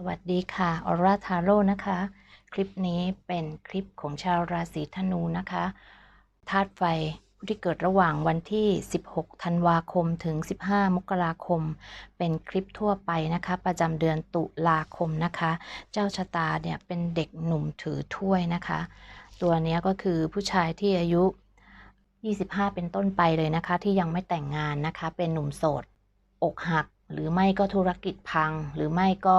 สวัสดีค่ะออร่าทาโร่นะคะ คลิปนี้เป็นคลิปของชาวราศีธนูนะคะธาตุไฟผู้ที่เกิดระหว่างวันที่ 16 ธันวาคมถึง 15 มกราคม เป็นคลิปทั่วไปนะคะ ประจำเดือนตุลาคมนะคะ เจ้าชะตาเนี่ยเป็นเด็กหนุ่มถือถ้วยนะคะ ตัวนี้ก็คือผู้ชายที่อายุ 25 เป็นต้นไปเลยนะคะ ที่ยังไม่แต่งงานนะคะ เป็นหนุ่มโสด อกหักหรือไม่ก็ธุรกิจพังหรือไม่ก็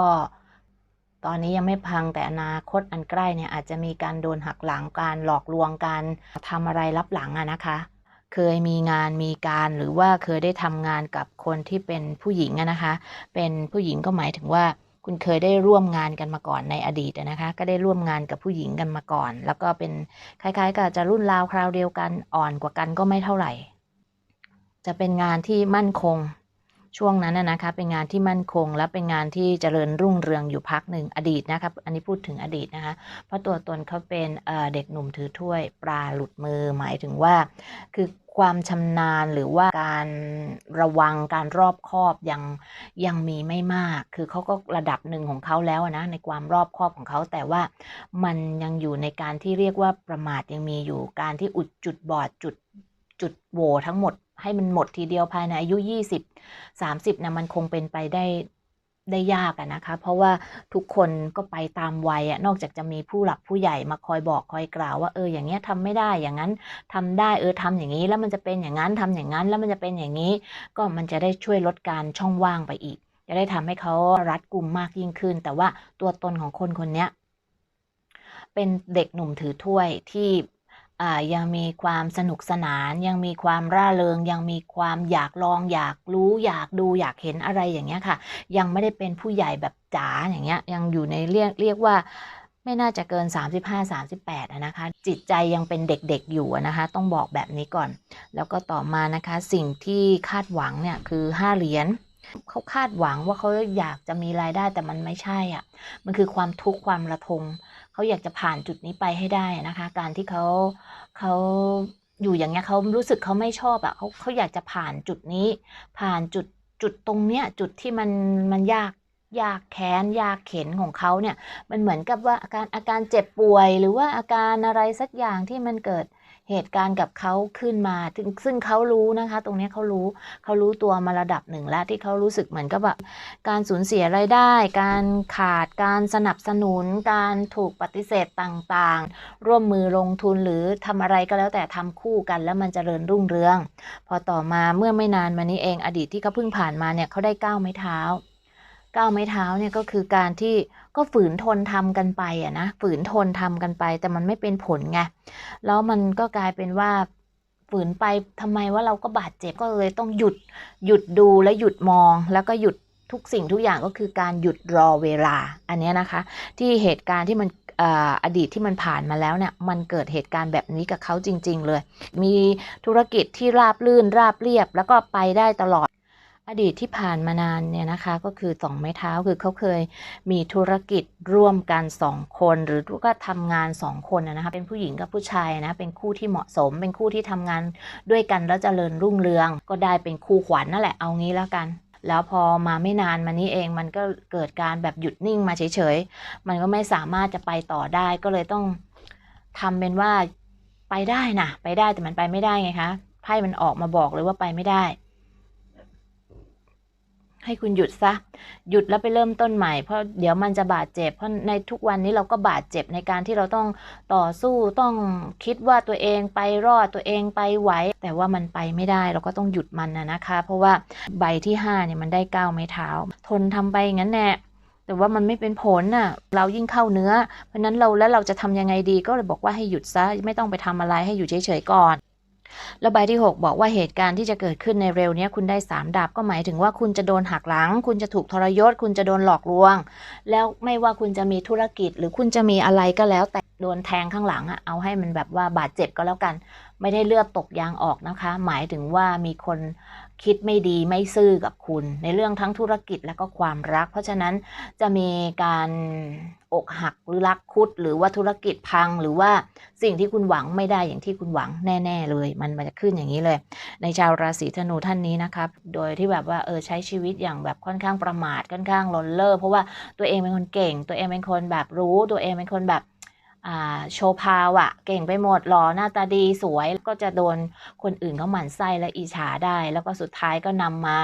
ตอนนี้ยังไม่พังแต่อนาคตอันใกล้เนี่ยอาจจะมีการโดนหักหลังการหลอกลวงการทำอะไรรับหลังอะนะคะ เคยมีงานมีการหรือว่าเคยได้ทำงานกับคนที่เป็นผู้หญิงอะนะคะ เป็นผู้หญิงก็หมายถึงว่าคุณเคยได้ร่วมงานกันมาก่อนในอดีตนะคะ ก็ได้ร่วมงานกับผู้หญิงกันมาก่อน แล้วก็เป็นคล้ายๆ กับจะรุ่นราวคราวเดียวกันอ่อนกว่ากันก็ไม่เท่าไหร่ จะเป็นงานที่มั่นคง ช่วงนั้นนะนะคะเป็นงานที่มั่นคง และเป็นงานที่เจริญรุ่งเรืองอยู่พักหนึ่งอดีตนะครับอันนี้พูดถึงอดีตนะคะเพราะตัวตนเขาเป็นเเด็กหนุ่มถือถ้วยปลาหลุดมือหมายถึงว่า คือความชำนาญหรือว่าการระวังการรอบคอบยังยังมีไม่มาก คือเขาก็ระดับหนึ่งของเขาแล้วนะในความรอบคอบของเขาแต่ว่ามันยังอยู่ในการที่เรียกว่าประมาทยังมีอยู่การที่อุดจุดบอดจุดจุดโหวทั้งหมด ให้มันหมดทีเดียวภายในอายุ 20 30นะมันคงเป็นไปได้ได้ยากะนะคะ เพราะว่าทุกคนก็ไปตามวัยอะนอกจากจะมีผู้หลักผู้ใหญ่มาคอยบอกคอยกล่าวว่าเอออย่างเงี้ยทำไม่ได้อย่างนั้นทำได้เออทำอย่างนี้แล้วมันจะเป็นอย่างนั้นทำอย่างนั้น แล้วมันจะเป็นอย่างนี้ ก็มันจะได้ช่วยลดการช่องว่างไปอีก จะได้ทำให้เขารัดกุมมากยิ่งขึ้น แต่ว่าตัวตนของคนคนนี้เป็นเด็กหนุ่มถือถ้วยที่ อ่ายังมีความสนุกสนาน ยังมีความร่าเริง ยังมีความอยากลองอยากรู้อยากดูอยากเห็นอะไรอย่างเงี้ยค่ะ ยังไม่ได้เป็นผู้ใหญ่แบบจ๋าอย่างเงี้ยยังอยู่ในเรียกเรียกว่าไม่น่าจะเกิน 35 38ะนะคะ จิตใจยังเป็นเด็กๆอยู่นะคะ ต้องบอกแบบนี้ก่อน แล้วก็ต่อมานะคะสิ่งที่คาดหวังเนี่ยคือ5เหรียญเขาคาดหวังว่าเขาอยากจะมีรายได้แต่มันไม่ใช่อะ มันคือความทุกข์ความระทม เขาอยากจะผ่านจุดนี้ไปให้ได้นะคะ การที่เขาเขาอยู่อย่างเงี้ยเขารู้สึกเขาไม่ชอบอะเขาเขาอยากจะผ่านจุดนี้ ผ่านจุดจุดตรงเนี้ยจุดที่มันมันยากยากแค้นยากเข็นของเขาเนี่ยมันเหมือนกับว่าอาการอาการเจ็บป่วย หรือว่าอาการอะไรสักอย่างที่มันเกิด เหตุการณ์กับเขาขึ้นมาซึ่งซึ่งเขารู้นะคะ ตรงนี้เขารู้เขารู้ตัวมาระดับหนึ่งแล้วที่เขารู้สึกเหมือนกับแบบการสูญเสียรายได้ การขาดการสนับสนุน การถูกปฏิเสธต่างๆ ร่วมมือลงทุนหรือทำอะไรก็แล้วแต่ทำคู่กันแล้วมันจเจริญรุ่งเรือง พอต่อมาเมื่อไม่นานมานี้เองอดีตที่เขาเพิ่งผ่านมาเนี่ยเขาได้ก้าวไม้เท้าก้าวไม้เท้าเนี่ยก็คือการที่ ก็ฝืนทนทำกันไปอะนะฝืนทนทำกันไป แต่มันไม่เป็นผลไงแล้วมันก็กลายเป็นว่าฝืนไปทำไมว่าเราก็บาดเจ็บก็เลยต้องหยุดหยุดดูและหยุดมองแล้วก็หยุดทุกสิ่งทุกอย่างก็คือการหยุดรอเวลาอันนี้นะคะ ที่เหตุการณ์ที่มันอดีตที่มันผ่านมาแล้วเนี่ยมันเกิดเหตุการณ์แบบนี้กับเขาจริง ๆ เลย มีธุรกิจที่ราบลื่นราบเรียบ แล้วก็ไปได้ตลอด อดีตที่ผ่านมานานเนี่ยนะคะก็คือสองไม้เท้าคือเขาเคยมีธุรกิจร่วมกันสองคนหรือก็ทำงานสองคนนะคะเป็นผู้หญิงกับผู้ชายนะเป็นคู่ที่เหมาะสม เป็นคู่ที่ทำงานด้วยกันแล้วเจริญรุ่งเรือง ก็ได้เป็นคู่ขวัญนนั่นแหละเอางี้แล้วกันแล้วพอมาไม่นานมานี้เองมันก็เกิดการแบบหยุดนิ่งมาเฉยๆ มันก็ไม่สามารถจะไปต่อได้ก็เลยต้องทำเป็นว่าไปได้นะไปได้แต่มันไปไม่ได้ไงคะไพ่มันออกมาบอกเลยว่าไปไม่ได้ ให้คุณหยุดซะ หยุดแล้วไปเริ่มต้นใหม่ เพราะเดี๋ยวมันจะบาดเจ็บ เพราะในทุกวันนี้เราก็บาดเจ็บในการที่เราต้องต่อสู้ต้องคิดว่าตัวเองไปรอดตัวเองไปไหว แต่ว่ามันไปไม่ได้เราก็ต้องหยุดมันนะนะคะ เพราะว่าใบที่ห้าเนี่ยมันได้เก้าไม้เท้า ทนทำไปงั้นแน่แต่ว่ามันไม่เป็นผลน่ะ เรายิ่งเข้าเนื้อ เพราะฉะนั้นเราแล้วเราจะทำยังไงดีก็เลยบอกว่าให้หยุดซะไม่ต้องไปทำอะไรให้อยู่เฉยๆก่อน แล้วใบที่ 6 บอกว่าเหตุการณ์ที่จะเกิดขึ้นในเร็วเนี้ยคุณได้ 3 ดาบก็หมายถึงว่าคุณจะโดนหักหลัง คุณจะถูกทรยศ คุณจะโดนหลอกลวง แล้วไม่ว่าคุณจะมีธุรกิจ หรือคุณจะมีอะไรก็แล้ว แต่โดนแทงข้างหลังอะเอาให้มันแบบว่าบาดเจ็บก็แล้วกัน ไม่ได้เลือดตกยางออกนะคะ หมายถึงว่ามีคน คิดไม่ดีไม่ซื่อกับคุณ ในเรื่องทั้งธุรกิจและก็ความรัก เพราะฉะนั้นจะมีการอกหักหรือรักคุด หรือว่าธุรกิจพังหรือว่าสิ่งที่คุณหวังไม่ได้อย่างที่คุณหวังแน่ ๆ เลย มันมันจะขึ้นอย่างนี้เลย ในชาวราศีธนูท่านนี้นะครับ โดยที่แบบว่าเออใช้ชีวิตอย่างแบบค่อนข้างประมาทค่อนข้างลนเล่อเพราะว่าตัวเองเป็นคนเก่ง ตัวเองเป็นคนแบบรู้ตัวเองเป็นคนแบบ โชว์พาวอะเก่งไปหมดหล่อหน้าตาดีสวยก็จะโดนคนอื่นเขาหมั่นไส้และอิจฉาได้ แล้วก็สุดท้ายก็นำมา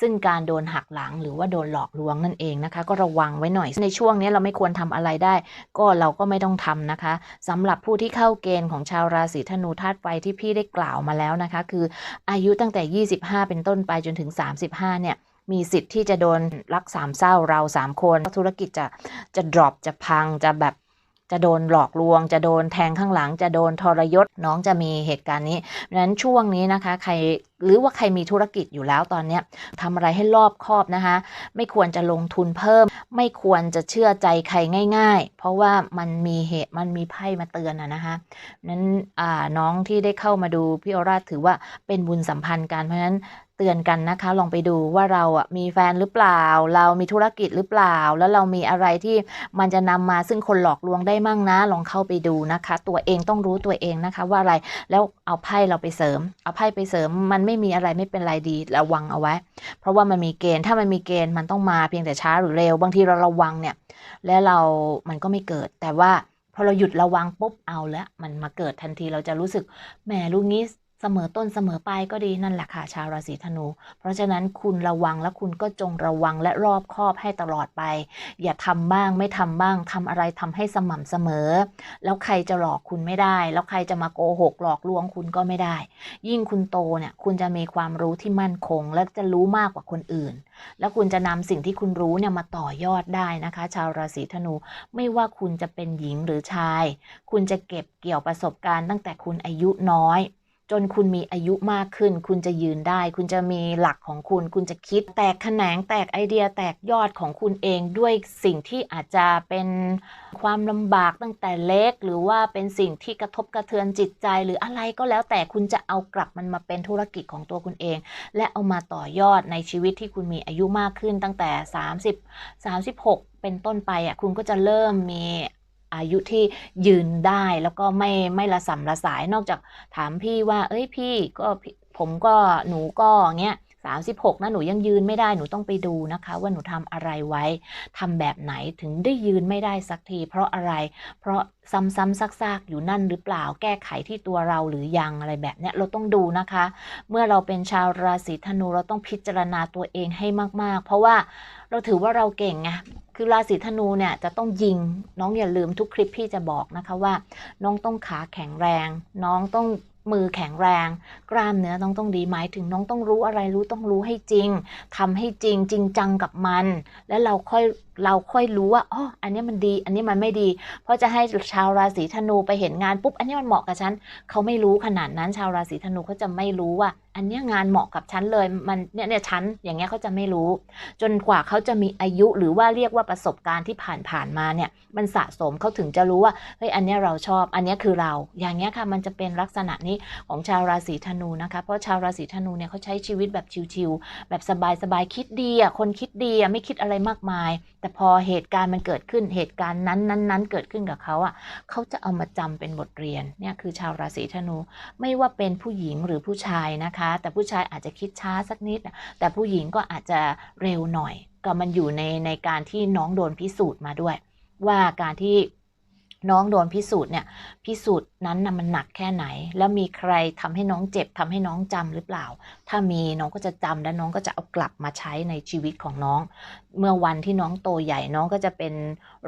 ซึ่งการโดนหักหลังหรือว่าโดนหลอกลวงนั่นเองนะคะ ก็ระวังไว้หน่อยในช่วงนี้เราไม่ควรทำอะไรได้ ก็เราก็ไม่ต้องทำนะคะสำหรับผู้ที่เข้าเกณฑ์ของชาวราศีธนูธาตุไฟที่พี่ได้กล่าวมาแล้วนะคะ คืออายุตั้งแต่ 25 เป็นต้นไปจนถึง 35 เนี่ยมีสิทธิ์ที่จะโดนรักสามเศร้าเราสามคนธุรกิจจะจะ drop จะพังจะแบบ จะโดนหลอกลวง จะโดนแทงข้างหลัง จะโดนทรยศน้องจะมีเหตุการณ์นี้ดังนั้นช่วงนี้นะคะ ใครหรือว่าใครมีธุรกิจอยู่แล้วตอนนี้ทำอะไรให้รอบคอบนะคะ ไม่ควรจะลงทุนเพิ่ม ไม่ควรจะเชื่อใจใครง่าย ๆ เพราะว่ามันมีเหตุมันมีไพ่มาเตือนอะนะคะนั้นน้องที่ได้เข้ามาดูพี่ออร่าถือว่าเป็นบุญสัมพันธ์กันเพราะฉะนั้นเตือนกันนะคะ ลองไปดูว่าเราอะมีแฟนหรือเปล่า เรามีธุรกิจหรือเปล่า แล้วเรามีอะไรที่มันจะนำมาซึ่งคนหลอกลวงได้มั่งนะ ลองเข้าไปดูนะคะ ตัวเองต้องรู้ตัวเองนะคะว่าอะไรแล้วเอาไพ่เราไปเสริม เอาไพ่ไปเสริม มันไม่มีอะไรไม่เป็นไรดีระวังเอาไว้ เพราะว่ามันมีเกณฑ์ถ้ามันมีเกณฑ์มันต้องมาเพียงแต่ช้าหรือเร็ว บางทีเราระวังเนี่ย แล้วเรา มันก็ไม่เกิด แต่ว่าพอเราหยุดระวังปุ๊บเอาแล้ว มันมาเกิดทันทีเราจะรู้สึกแหมลูกนี้ เสมอต้นเสมอปลายก็ดีนั่นแหละค่ะ ชาวราศีธนู เพราะฉะนั้นคุณระวังและคุณก็จงระวังและรอบคอบให้ตลอดไป อย่าทำบ้างไม่ทำบ้างทำอะไรทำให้สม่ำเสมอ แล้วใครจะหลอกคุณไม่ได้ แล้วใครจะมาโกหกหลอกลวงคุณก็ไม่ได้ ยิ่งคุณโตเนี่ยคุณจะมีความรู้ที่มั่นคง และจะรู้มากกว่าคนอื่น แล้วคุณจะนำสิ่งที่คุณรู้เนี่ยมาต่อยอดได้นะคะ ชาวราศีธนูไม่ว่าคุณจะเป็นหญิงหรือชาย คุณจะเก็บเกี่ยวประสบการณ์ตั้งแต่คุณอายุน้อย จนคุณมีอายุมากขึ้น คุณจะยืนได้ คุณจะมีหลักของคุณ คุณจะคิดแตกแขนงแตกไอเดียแตกยอดของคุณเองด้วยสิ่งที่อาจจะเป็นความลำบากตั้งแต่เล็ก หรือว่าเป็นสิ่งที่กระทบกระเทือนจิตใจ หรืออะไรก็แล้วแต่คุณจะเอากลับมันมาเป็นธุรกิจของตัวคุณเอง และเอามาต่อยอดในชีวิตที่คุณมีอายุมากขึ้นตั้งแต่ 30 36 เป็นต้นไปอะคุณก็จะเริ่มมี อายุที่ยืนได้แล้วก็ไม่ไม่ระส่ำระสายนอกจากถามพี่ว่า เอ้ยพี่ก็ผมก็หนูก็เงี้ย36นะหนูยังยืนไม่ได้หนูต้องไปดูนะคะ ว่าหนูทำอะไรไว้ทำแบบไหนถึงได้ยืนไม่ได้สักที เพราะอะไร เพราะซ้ำๆซากๆ อยู่นั่นหรือเปล่าแก้ไขที่ตัวเราหรือยังอะไรแบบเนี้ยเราต้องดูนะคะ เมื่อเราเป็นชาวราศีธนูเราต้องพิจารณาตัวเองให้มากๆ เพราะว่าเราถือว่าเราเก่งไง คือราศีธนูเนี่ยจะต้องยิงน้องอย่าลืมทุกคลิปพี่จะบอกนะคะว่า น้องต้องขาแข็งแรง น้องต้อง มือแข็งแรง กล้ามเนื้อต้องต้องดีหมายถึงน้องต้องรู้อะไรรู้ต้องรู้ให้จริงทำให้จริงจริงจังกับมัน แล้วเราค่อยเราค่อยรู้ว่าอ๋ออันนี้มันดี อันนี้มันไม่ดี เพราะจะให้ชาวราศีธนูไปเห็นงานปุ๊บอันนี้มันเหมาะกับฉันเขาไม่รู้ขนาดนั้นชาวราศีธนูเขาจะไม่รู้ว่า อันนี้งานเหมาะกับฉันเลยมันเนี่ยเนี่ยฉันอย่างเงี้ยเขาจะไม่รู้ จนกว่าเขาจะมีอายุหรือว่าเรียกว่าประสบการณ์ที่ผ่านผ่านมาเนี่ยมันสะสมเขาถึงจะรู้ว่าเฮ้ยอันนี้เราชอบ อันนี้คือเรา อย่างเงี้ยค่ะมันจะเป็นลักษณะนี้ของชาวราศีธนูนะคะ เพราะชาวราศีธนูเนี่ยเขาใช้ชีวิตแบบชิวๆแบบสบายๆคิดดีอะคนคิดดีอะไม่คิดอะไรมากมาย แต่พอเหตุการณ์มันเกิดขึ้นเหตุการณ์นั้นนั้นนั้นเกิดขึ้นกับเขาอะเขาจะเอามาจำเป็นบทเรียนเนี่ยคือชาวราศีธนูไม่ว่าเป็นผู้หญิงหรือผู้ชายนะคะ แต่ผู้ชายอาจจะคิดช้าสักนิด แต่ผู้หญิงก็อาจจะเร็วหน่อย ก็มันอยู่ในในการที่น้องโดนพิสูจน์มาด้วย ว่าการที่ น้องโดนพิสูจน์เนี่ยพิสูจน์นั้นนะมันหนักแค่ไหน แล้วมีใครทำให้น้องเจ็บทำให้น้องจำหรือเปล่า ถ้ามีน้องก็จะจำและน้องก็จะเอากลับมาใช้ในชีวิตของน้อง เมื่อวันที่น้องโตใหญ่น้องก็จะเป็น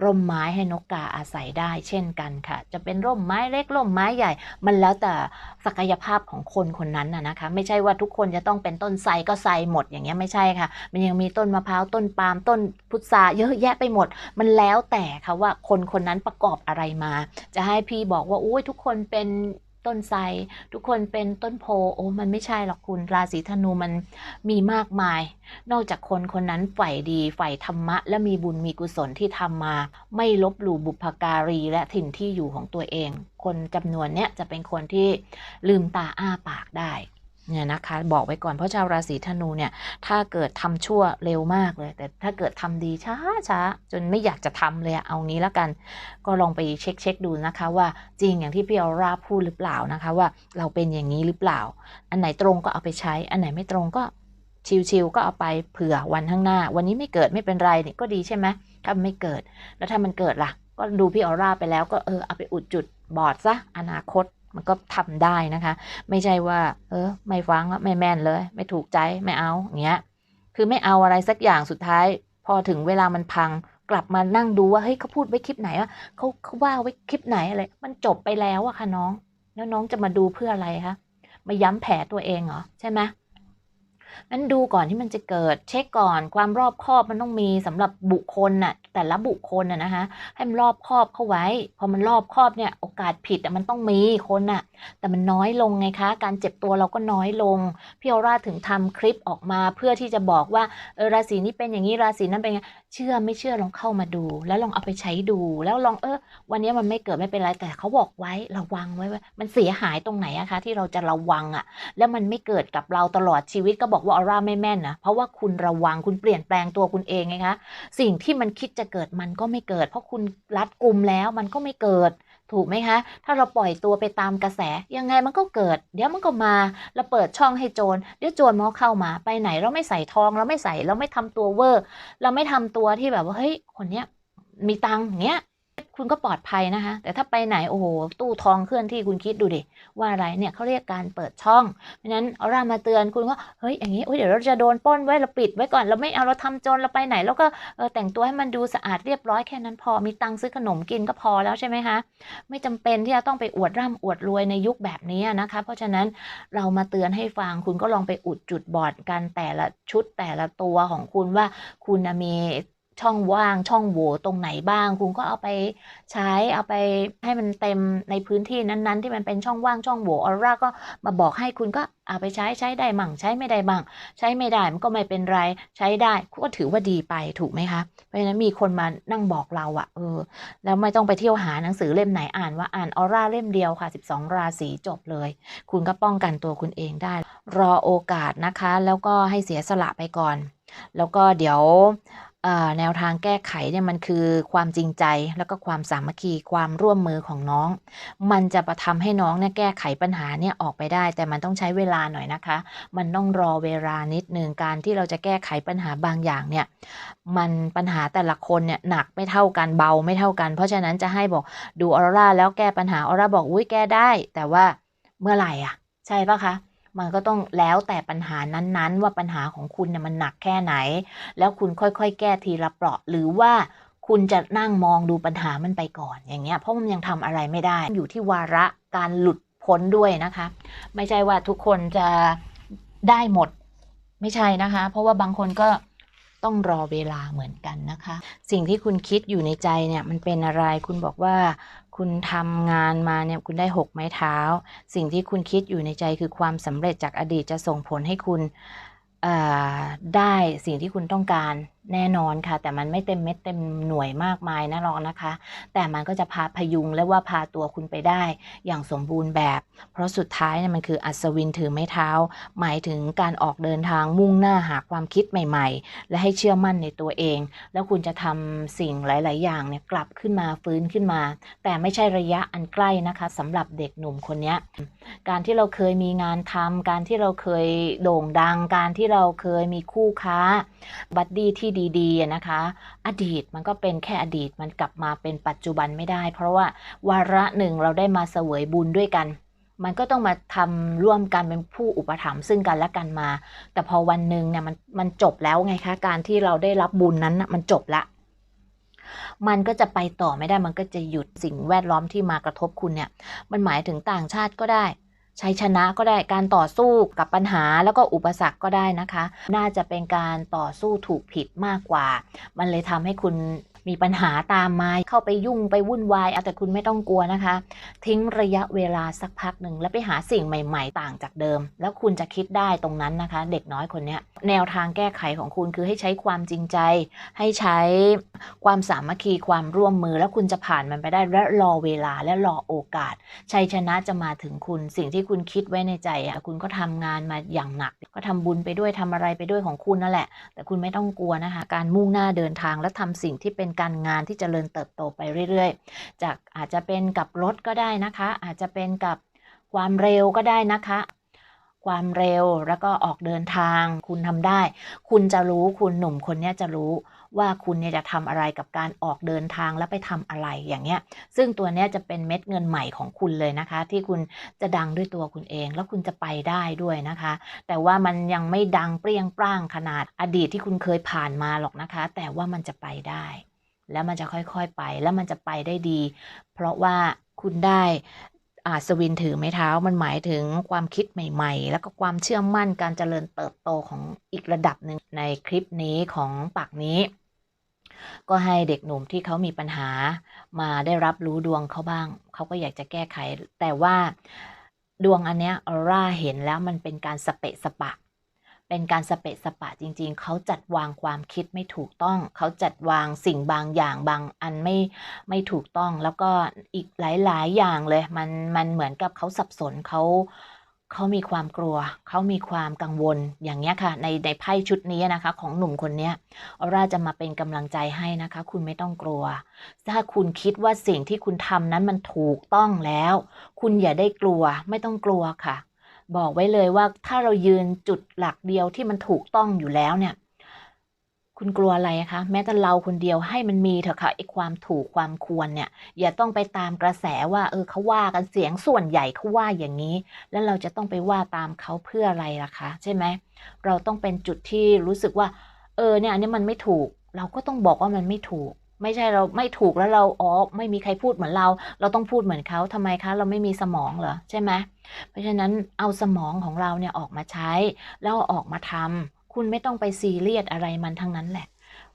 ร่มไม้ให้นกกาอาศัยได้ เช่นกันค่ะ จะเป็นร่มไม้เล็กร่มไม้ใหญ่ มันแล้วแต่ศักยภาพของคนคนนั้นนะนะคะ ไม่ใช่ว่าทุกคนจะต้องเป็นต้นไทรก็ไทรหมดอย่างเงี้ยไม่ใช่ค่ะ มันยังมีต้นมะพร้าวต้นปาล์มต้นพุทราเยอะแยะไปหมด มันแล้วแต่ค่ะว่าคนคนนั้นประกอบอะไรมา จะให้พี่บอกว่าอุ้ยทุกคนเป็นต้นไทรทุกคนเป็นต้นโพโอ้มันไม่ใช่หรอกคุณราศีธนูมันมีมากมาย นอกจากคนคนนั้นฝ่ายดีฝ่ายธรรมะ และมีบุญมีกุศลที่ทำมา ไม่ลบหลู่บุพการีและถิ่นที่อยู่ของตัวเอง คนจำนวนเนี้ยจะเป็นคนที่ลืมตาอ้าปากได้ เนี่ยนะคะบอกไว้ก่อนเพราะชาวราศีธนูเนี่ยถ้าเกิดทำชั่วเร็วมากเลย แต่ถ้าเกิดทำดีช้าช้าจนไม่อยากจะทำเลยเอางี้แล้วกัน ก็ลองไปเช็คเช็คดูนะคะว่าจริงอย่างที่พี่ออร่าพูดหรือเปล่านะคะว่าเราเป็นอย่างนี้หรือเปล่า อันไหนตรงก็เอาไปใช้ อันไหนไม่ตรงก็ชิวๆก็เอาไปเผื่อวันข้างหน้า วันนี้ไม่เกิดไม่เป็นไรเนี่ยก็ดีใช่ไหมถ้าไม่เกิดแล้วถ้ามันเกิดล่ะ ก็ดูพี่ออร่าไปแล้วก็เออเอาไปอุดจุดบอดซะอนาคต มันก็ทำได้นะคะ ไม่ใช่ว่า เออ ไม่ฟังไม่แม่นเลย ไม่ถูกใจไม่เอาอย่างเงี้ย คือไม่เอาอะไรสักอย่างสุดท้าย พอถึงเวลามันพังกลับมานั่งดูว่าเฮ้ยเขาพูดไว้คลิปไหนว่าเขาเขาว่าไว้คลิปไหนอะไรมันจบไปแล้วอะค่ะน้อง แล้วน้องจะมาดูเพื่ออะไรคะมาย้ำแผลตัวเองเหรอใช่ไหม มันดูก่อนที่มันจะเกิด เช็คก่อนความรอบคอบมันต้องมีสำหรับบุคคลน่ะแต่ละบุคคลน่ะนะคะ ให้มันรอบคอบเข้าไว้ พอมันรอบคอบเนี่ยโอกาสผิดมันต้องมีคนน่ะ แต่มันน้อยลงไงคะ การเจ็บตัวเราก็น้อยลงพี่ออร่าถึงทำคลิปออกมาเพื่อที่จะบอกว่าเออราศีนี้เป็นอย่างนี้ราศีนั้นเป็นไง เชื่อไม่เชื่อลองเข้ามาดู แล้วลองเอาไปใช้ดู แล้วลองเออ วันนี้มันไม่เกิดไม่เป็นไรแต่เขาบอกไว้ระวังไว้ว่ามันเสียหายตรงไหนอะคะ ที่เราจะระวังอะแล้วมันไม่เกิดกับเราตลอดชีวิตก็บอกว่าออร่าไม่แม่นนะเพราะว่าคุณระวังคุณเปลี่ยนแปลงตัวคุณเองไงคะสิ่งที่มันคิดจะเกิดมันก็ไม่เกิด เพราะคุณรัดกุมแล้วมันก็ไม่เกิด ถูกไหมคะ ถ้าเราปล่อยตัวไปตามกระแส ยังไงมันก็เกิด เดี๋ยวมันก็มา เราเปิดช่องให้โจร เดี๋ยวโจรมันก็เข้ามา ไปไหนเราไม่ใส่ทอง เราไม่ใส่ เราไม่ทำตัวเวอร์ เราไม่ทำตัวที่แบบว่า เฮ้ย คนเนี้ยมีตังค์อย่างเงี้ย คุณก็ปลอดภัยนะคะ แต่ถ้าไปไหน โอ้โห ตู้ทองเคลื่อนที่คุณคิดดูดิ ว่าอะไรเนี่ยเขาเรียกการเปิดช่อง เพราะนั้นเอารามาเตือนคุณว่าเฮ้ยอย่างนี้เดี๋ยวเราจะโดนป้นไว้เราปิดไว้ก่อนเราไม่เอาเราทำโจรเราไปไหน แล้วก็แต่งตัวให้มันดูสะอาดเรียบร้อยแค่นั้นพอมีตังค์ซื้อขนมกินก็พอแล้วใช่ไหมคะไม่จำเป็นที่จะต้องไปอวดร่ำอวดรวยในยุคแบบนี้นะคะ เพราะฉะนั้นเรามาเตือนให้ฟังคุณก็ลองไปอุดจุดบอดกันแต่ละชุดแต่ละตัวของคุณว่าคุณมี ช่องว่างช่องโหว่ตรงไหนบ้าง คุณก็เอาไปใช้เอาไปให้มันเต็มในพื้นที่นั้นๆ ที่มันเป็นช่องว่างช่องโหว่ออร่าก็มาบอกให้คุณก็เอาไปใช้ใช้ได้มั่งใช้ไม่ได้มั่งใช้ไม่ได้มันก็ไม่เป็นไรใช้ได้ก็ถือว่าดีไปถูกไหมคะเพราะฉะนั้นมีคนมานั่งบอกเราอะเออ แล้วไม่ต้องไปเที่ยวหาหนังสือเล่มไหนอ่านว่าอ่านออร่าเล่มเดียวค่ะ 12 ราศีจบเลย คุณก็ป้องกันตัวคุณเองได้ รอโอกาสนะคะ แล้วก็ให้เสียสละไปก่อน แล้วก็เดี๋ยว แนวทางแก้ไขเนี่ยมันคือความจริงใจแล้วก็ความสามัคคีความร่วมมือของน้อง มันจะประทำให้น้องเนี่ยแก้ไขปัญหาเนี่ยออกไปได้ แต่มันต้องใช้เวลาหน่อยนะคะ มันต้องรอเวลานิดนึงการที่เราจะแก้ไขปัญหาบางอย่างเนี่ยมันปัญหาแต่ละคนเนี่ยหนักไม่เท่ากันเบาไม่เท่ากัน เพราะฉะนั้นจะให้บอกดูออร่าแล้วแก้ปัญหาออร่าบอกอุ้ยแก้ได้ แต่ว่าเมื่อไหร่อะ ใช่ปะคะ มันก็ต้องแล้วแต่ปัญหานั้นๆ ว่าปัญหาของคุณเนี่ยมันหนักแค่ไหน แล้วคุณค่อยๆ แก้ทีละเปราะหรือว่าคุณจะนั่งมองดูปัญหามันไปก่อนอย่างเงี้ยเพราะมันยังทำอะไรไม่ได้ อยู่ที่วาระการหลุดพ้นด้วยนะคะ ไม่ใช่ว่าทุกคนจะได้หมดไม่ใช่นะคะ เพราะว่าบางคนก็ต้องรอเวลาเหมือนกันนะคะ สิ่งที่คุณคิดอยู่ในใจเนี่ยมันเป็นอะไรคุณบอกว่า คุณทำงานมาเนี่ยคุณได้หกไม้เท้า สิ่งที่คุณคิดอยู่ในใจคือความสำเร็จจากอดีตจะส่งผลให้คุณได้สิ่งที่คุณต้องการ แน่นอนค่ะ แต่มันไม่เต็มเม็ดเต็มหน่วยมากมายนะรองนะคะ แต่มันก็จะพาพยุงและว่าพาตัวคุณไปได้ อย่างสมบูรณ์แบบ เพราะสุดท้ายเนี่ยมันคืออัศวินถือไม้เท้า หมายถึงการออกเดินทางมุ่งหน้าหาความคิดใหม่ ๆ และให้เชื่อมั่นในตัวเอง แล้วคุณจะทำสิ่งหลาย ๆ อย่างเนี่ยกลับขึ้นมาฟื้นขึ้นมา แต่ไม่ใช่ระยะอันใกล้นะคะสำหรับเด็กหนุ่มคนนี้การที่เราเคยมีงานทำการที่เราเคยโด่งดัง การที่เราเคยมีคู่ค้าบัดดี้ที่ดีๆนะคะ อดีตมันก็เป็นแค่อดีตมันกลับมาเป็นปัจจุบันไม่ได้ เพราะว่าวาระหนึ่งเราได้มาเสวยบุญด้วยกัน มันก็ต้องมาทำร่วมกันเป็นผู้อุปถัมภ์ซึ่งกันและกันมา แต่พอวันหนึ่งเนี่ยมันมันจบแล้วไงคะการที่เราได้รับบุญนั้นมันจบละมันก็จะไปต่อไม่ได้มันก็จะหยุดสิ่งแวดล้อมที่มากระทบคุณเนี่ย มันหมายถึงต่างชาติก็ได้ ชัยชนะก็ได้การต่อสู้กับปัญหาแล้วก็อุปสรรคก็ได้นะคะ น่าจะเป็นการต่อสู้ถูกผิดมากกว่า มันเลยทำให้คุณ มีปัญหาตามมาเข้าไปยุ่งไปวุ่นวายเอาแต่คุณไม่ต้องกลัวนะคะ ทิ้งระยะเวลาสักพักหนึ่งแล้วไปหาสิ่งใหม่ ๆ ต่างจากเดิม แล้วคุณจะคิดได้ตรงนั้นนะคะ เด็กน้อยคนนี้แนวทางแก้ไขของคุณคือให้ใช้ความจริงใจ ให้ใช้ความสามัคคีความร่วมมือ แล้วคุณจะผ่านมันไปได้และรอเวลาและรอโอกาส ชัยชนะจะมาถึงคุณ สิ่งที่คุณคิดไว้ในใจอะคุณก็ทำงานมาอย่างหนัก ก็ทำบุญไปด้วยทำอะไรไปด้วยของคุณนั่นแหละ แต่คุณไม่ต้องกลัวนะคะ การมุ่งหน้าเดินทางและทำสิ่งที่เป็นการงานที่จเจริญเติบโตไปเรื่อยๆ จากอาจจะเป็นกับรถก็ได้นะคะ อาจจะเป็นกับความเร็วก็ได้นะคะ ความเร็วแล้วก็ออกเดินทาง คุณทำได้ คุณจะรู้คุณหนุ่มคนนี้จะรู้ว่าคุณเนี่ยจะทำอะไรกับการออกเดินทางแล้วไปทำอะไรอย่างเงี้ย ซึ่งตัวเนี้ยจะเป็นเม็ดเงินใหม่ของคุณเลยนะคะ ที่คุณจะดังด้วยตัวคุณเอง แล้วคุณจะไปได้ด้วยนะคะ แต่ว่ามันยังไม่ดังเปรี้ยงปร้างขนาดอดีตที่คุณเคยผ่านมาหรอกนะคะ แต่ว่ามันจะไปได้ แล้วมันจะค่อยๆไปแล้วมันจะไปได้ดี เพราะว่าคุณได้อาสวินถือไม้เท้ามันหมายถึงความคิดใหม่ๆ แล้วก็ความเชื่อมั่นการเจริญเติบโตของอีกระดับหนึ่งในคลิปนี้ของปากนี้ ก็ให้เด็กหนุ่มที่เขามีปัญหามาได้รับรู้ดวงเขาบ้าง เขาก็อยากจะแก้ไข แต่ว่าดวงอันเนี้ยออร่าเห็นแล้วมันเป็นการสเปะสปะ เป็นการสเปะสปะจริง ๆ เขาจัดวางความคิดไม่ถูกต้อง เขาจัดวางสิ่งบางอย่างบางอันไม่ไม่ถูกต้อง แล้วก็อีกหลาย ๆ อย่างเลย มันมันเหมือนกับเขาสับสนเขาเขามีความกลัว เขามีความกังวลอย่างเงี้ยค่ะ ในในไพ่ชุดนี้นะคะ ของหนุ่มคนเนี้ยออร่าจะมาเป็นกำลังใจให้นะคะ คุณไม่ต้องกลัว ถ้าคุณคิดว่าสิ่งที่คุณทำนั้นมันถูกต้องแล้ว คุณอย่าได้กลัว ไม่ต้องกลัวค่ะ บอกไว้เลยว่าถ้าเรายืนจุดหลักเดียวที่มันถูกต้องอยู่แล้วเนี่ย คุณกลัวอะไรคะ แม้แต่เราคนเดียวให้มันมีเถอะค่ะไอ้ความถูกความควรเนี่ย อย่าต้องไปตามกระแสว่า เออเขาว่ากันเสียงส่วนใหญ่เขาว่าอย่างนี้ แล้วเราจะต้องไปว่าตามเขาเพื่ออะไรล่ะคะ ใช่ไหมเราต้องเป็นจุดที่รู้สึกว่า เออเนี่ยอันนี้มันไม่ถูก เราก็ต้องบอกว่ามันไม่ถูก ไม่ใช่เราไม่ถูกแล้วเราอ๋อไม่มีใครพูดเหมือนเรา เราต้องพูดเหมือนเขาทำไมคะ เราไม่มีสมองเหรอใช่ไหมเพราะฉะนั้นเอาสมองของเราเนี่ยออกมาใช้ แล้วอออกมาทำคุณไม่ต้องไปซีเรียสอะไรมันทั้งนั้นแหละ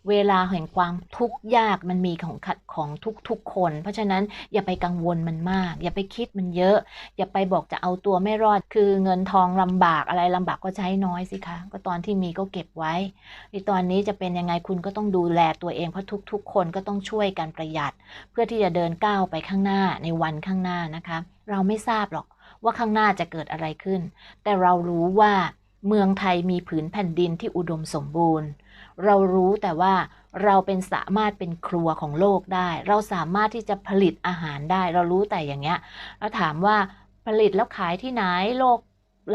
เวลาแห่งความทุกข์ยากมันมีของขัดของทุกๆคน เพราะฉะนั้นอย่าไปกังวลมันมาก อย่าไปคิดมันเยอะ อย่าไปบอกจะเอาตัวไม่รอด คือเงินทองลำบากอะไรลำบากก็ใช้น้อยสิคะ ก็ตอนที่มีก็เก็บไว้ในตอนนี้จะเป็นยังไงคุณก็ต้องดูแลตัวเองเพราะทุก ๆ คนก็ต้องช่วยกันประหยัด เพื่อที่จะเดินก้าวไปข้างหน้าในวันข้างหน้านะคะ เราไม่ทราบหรอกว่าข้างหน้าจะเกิดอะไรขึ้น แต่เรารู้ว่าเมืองไทยมีผืนแผ่นดินที่อุดมสมบูรณ์ เรารู้แต่ว่าเราเป็นสามารถเป็นครัวของโลกได้ เราสามารถที่จะผลิตอาหารได้ เรารู้แต่อย่างเงี้ยแล้วถามว่าผลิตแล้วขายที่ไหนโลก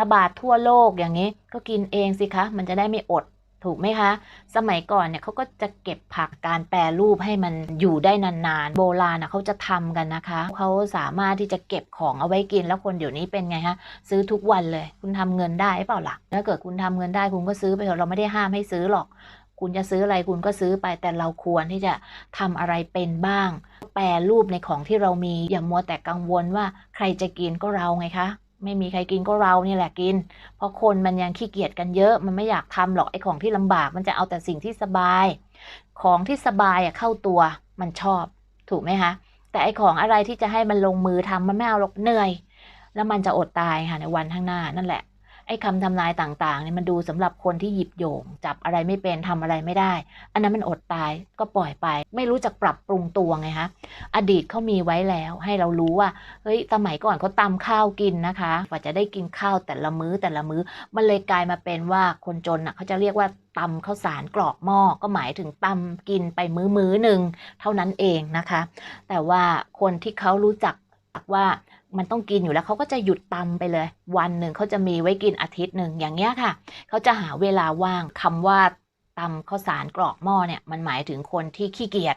ระบาดทั่วโลกอย่างนี้ ก็กินเองสิคะ มันจะได้ไม่อดถูกไหมคะ สมัยก่อนเนี่ยเขาก็จะเก็บผักการแปรรูปให้มันอยู่ได้นานๆ โบราณนะเขาจะทำกันนะคะ เขาสามารถที่จะเก็บของเอาไว้กินแล้วคนเดี๋ยวนี้เป็นไงฮะ ซื้อทุกวันเลย คุณทำเงินได้เปล่าล่ะถ้าเกิดคุณทำเงินได้คุณก็ซื้อไปเถอะเราไม่ได้ห้ามให้ซื้อหรอก คุณจะซื้ออะไรคุณก็ซื้อไปแต่เราควรที่จะทำอะไรเป็นบ้าง แปรรูปในของที่เรามีอย่ามัวแต่กังวลว่าใครจะกินก็เราไงคะไม่มีใครกินก็เรานี่แหละกิน เพราะคนมันยังขี้เกียจกันเยอะ มันไม่อยากทำหรอกไอ้ของที่ลำบาก มันจะเอาแต่สิ่งที่สบาย ของที่สบายอะเข้าตัวมันชอบ ถูกไหมคะแต่ไอ้ของอะไรที่จะให้มันลงมือทำมันไม่เอาหรอกเหนื่อย แล้วมันจะอดตายค่ะในวันข้างหน้านั่นแหละ ไอ้คำทำนายต่างๆเนี่ยมันดูสำหรับคนที่หยิบโยง จับอะไรไม่เป็นทำอะไรไม่ได้ อันนั้นมันอดตายก็ปล่อยไป ไม่รู้จักปรับปรุงตัวไงคะอดีตเขามีไว้แล้วให้เรารู้ว่าเฮ้ยสมัยก่อนเขาตำข้าวกินนะคะกว่าจะได้กินข้าวแต่ละมื้อแต่ละมื้อมันเลยกลายมาเป็นว่าคนจนอะเขาจะเรียกว่าตำข้าวสารกรอกหม้อก็หมายถึงตำกินไปมื้อมื้อหนึ่งเท่านั้นเองนะคะ แต่ว่าคนที่เขารู้จัก ว่ามันต้องกินอยู่แล้วเขาก็จะหยุดตำไปเลย วันหนึ่งเขาจะมีไว้กินอาทิตย์หนึ่งอย่างเงี้ยค่ะเขาจะหาเวลาว่างคำว่าตำข้าวสารกรอกหม้อเนี่ยมันหมายถึงคนที่ขี้เกียจ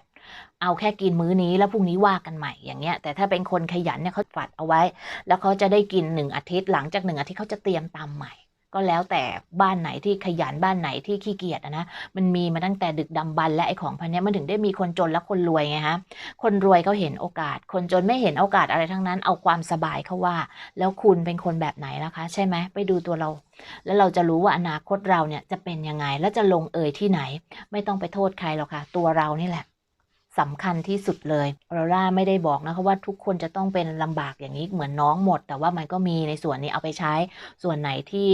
เอาแค่กินมื้อนี้แล้วพรุ่งนี้ว่ากันใหม่อย่างเงี้ย แต่ถ้าเป็นคนขยันเนี่ยเขาฝัดเอาไว้ แล้วเขาจะได้กินหนึ่งอาทิตย์หลังจากหนึ่งอาทิตย์เขาจะเตรียมตำใหม่ ก็แล้วแต่บ้านไหนที่ขยันบ้านไหนที่ขี้เกียจอะนะมันมีมาตั้งแต่ดึกดำบรรและไอ้ของพันเนี้ยมันถึงได้มีคนจนและคนรวยไงฮะคนรวยเขาเห็นโอกาส คนจนไม่เห็นโอกาสอะไรทั้งนั้น เอาความสบายเขาว่า แล้วคุณเป็นคนแบบไหนล่ะคะ ใช่ไหมไปดูตัวเรา แล้วเราจะรู้ว่าอนาคตเราเนี่ยจะเป็นยังไงแล้วจะลงเอยที่ไหน ไม่ต้องไปโทษใครหรอกค่ะ ตัวเรานี่แหละสำคัญที่สุดเลยออโรราไม่ได้บอกนะคะว่าทุกคนจะต้องเป็นลำบากอย่างนี้เหมือนน้องหมด แต่ว่ามันก็มีในส่วนนี้เอาไปใช้ส่วนไหนที่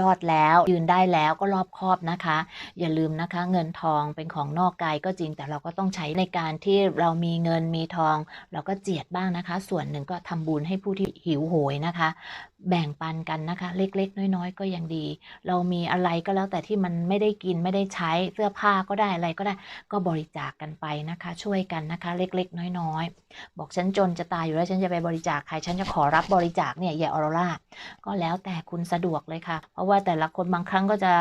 รอดแล้วยืนได้แล้วก็รอบคอบนะคะ อย่าลืมนะคะ เงินทองเป็นของนอกกายก็จริง แต่เราก็ต้องใช้ในการที่เรามีเงินมีทอง เราก็เจียดบ้างนะคะ ส่วนหนึ่งก็ทำบุญให้ผู้ที่หิวโหยนะคะ แบ่งปันกันนะคะ เล็กๆ น้อย ๆ ก็ยังดี เรามีอะไรก็แล้วแต่ที่มันไม่ได้กินไม่ได้ใช้เสื้อผ้าก็ได้อะไรก็ได้ ก็บริจาคกันไปนะคะ ช่วยกันนะคะ เล็กๆ น้อยๆ บอกฉันจนจะตายอยู่แล้วฉันจะไปบริจาคใครฉันจะขอรับบริจาคเนี่ยอย่าออโรราก็แล้วแต่คุณสะดวกเลยค่ะ เพราะว่าแต่ละคนบางครั้งก็จะ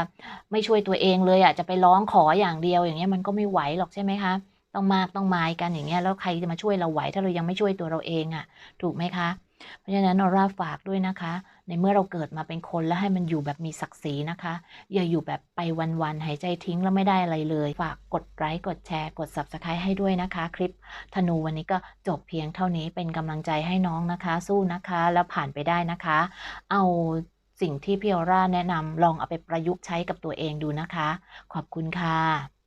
ไม่ช่วยตัวเองเลยอะจะไปร้องขออย่างเดียวอย่างเงี้ยมันก็ไม่ไหวหรอกใช่ไหมคะต้องมากต้องมายกันอย่างเงี้ยแล้วใครจะมาช่วยเราไหวถ้าเรายังไม่ช่วยตัวเราเองอะ ถูกไหมคะ เพราะฉะนั้นออร่าฝากด้วยนะคะ ในเมื่อเราเกิดมาเป็นคนแล้วให้มันอยู่แบบมีศักดิ์ศรีนะคะ อย่าอยู่แบบไปวันๆหายใจทิ้งแล้วไม่ได้อะไรเลย ฝากกดไลค์กดแชร์ กด subscribe ให้ด้วยนะคะ คลิปธนูวันนี้ก็จบเพียงเท่านี้เป็นกำลังใจให้น้องนะคะ สู้นะคะ แล้วผ่านไปได้นะคะ เอาสิ่งที่พี่ออร่าแนะนำลองเอาไปประยุกต์ใช้กับตัวเองดูนะคะ ขอบคุณค่ะ